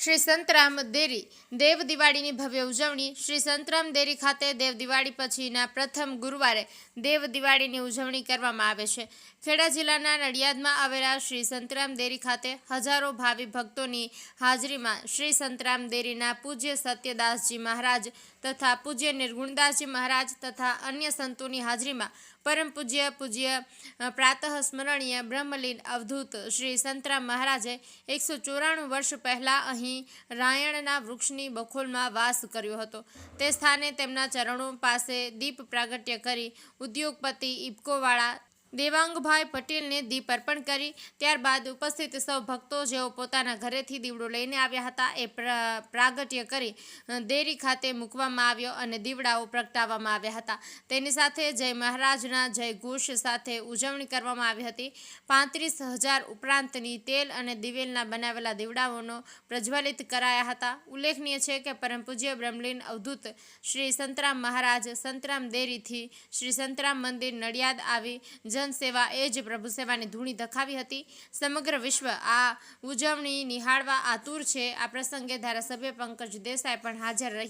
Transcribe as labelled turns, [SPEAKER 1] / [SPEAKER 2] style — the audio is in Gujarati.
[SPEAKER 1] શ્રી સંતરામ દેરી. દેવ દિવાળીની ભવ્ય ઉજવણી શ્રી સંતરામ દેરી ખાતે દેવ દિવાળી પછીના પ્રથમ ગુરુવારે દેવ દિવાળીની ઉજવણી કરવામાં આવે છે. ખેડા જિલ્લાના નડિયાદમાં આવેલા શ્રી સંતરામ દેરી ખાતે હજારો ભાવિ ભક્તોની હાજરીમાં શ્રી સંતરામ દેરીના પૂજ્ય સત્યદાસજી મહારાજ તથા પૂજ્ય નિર્ગુણદાસજી મહારાજ તથા અન્ય સંતોની હાજરીમાં પરમ પૂજ્ય પૂજ્ય પ્રાતઃ સ્મરણીય બ્રહ્મલીન અવધૂત શ્રી સંતરામ મહારાજે એકસો ચોરાણું વર્ષ પહેલાં અહીં રાયણના વૃક્ષની બખોલમાં વાસ કર્યો હતો. તે સ્થાને તેમના ચરણો પાસે દીપ પ્રાગટ્ય કરી ઉદ્યોગપતિ ઇફકોવાળા દેવાંગભાઈ પટેલને દીપ અર્પણ કરી. ત્યારબાદ ઉપસ્થિત સૌ ભક્તો જેઓ પોતાના ઘરેથી દીવડો લઈને આવ્યા હતા એ પ્ર- પ્રાગટ્ય કરી દેરી ખાતે મૂકવામાં આવ્યો અને દીવડાઓ પ્રગટાવવામાં આવ્યા હતા. તેની સાથે જય મહારાજના જય ઘોષ સાથે ઉજવણી કરવામાં આવી હતી. પાંત્રીસ હજાર ઉપરાંતની તેલ અને દિવેલના બનાવેલા દીવડાઓનો પ્રજ્વલિત કરાયા હતા. ઉલ્લેખનીય છે કે પરમ પૂજ્ય બ્રહ્મલીન અવધૂત શ્રી સંતરામ મહારાજ સંતરામ દેરીથી શ્રી સંતરામ મંદિર નડિયાદ આવી જનસેવા એ જ પ્રભુ સેવાની ધૂણી ધખાવી હતી. સમગ્ર વિશ્વ આ ઉજવણી નિહાળવા આતુર છે. આ પ્રસંગે ધારાસભ્ય પંકજ દેસાઈ પણ હાજર રહી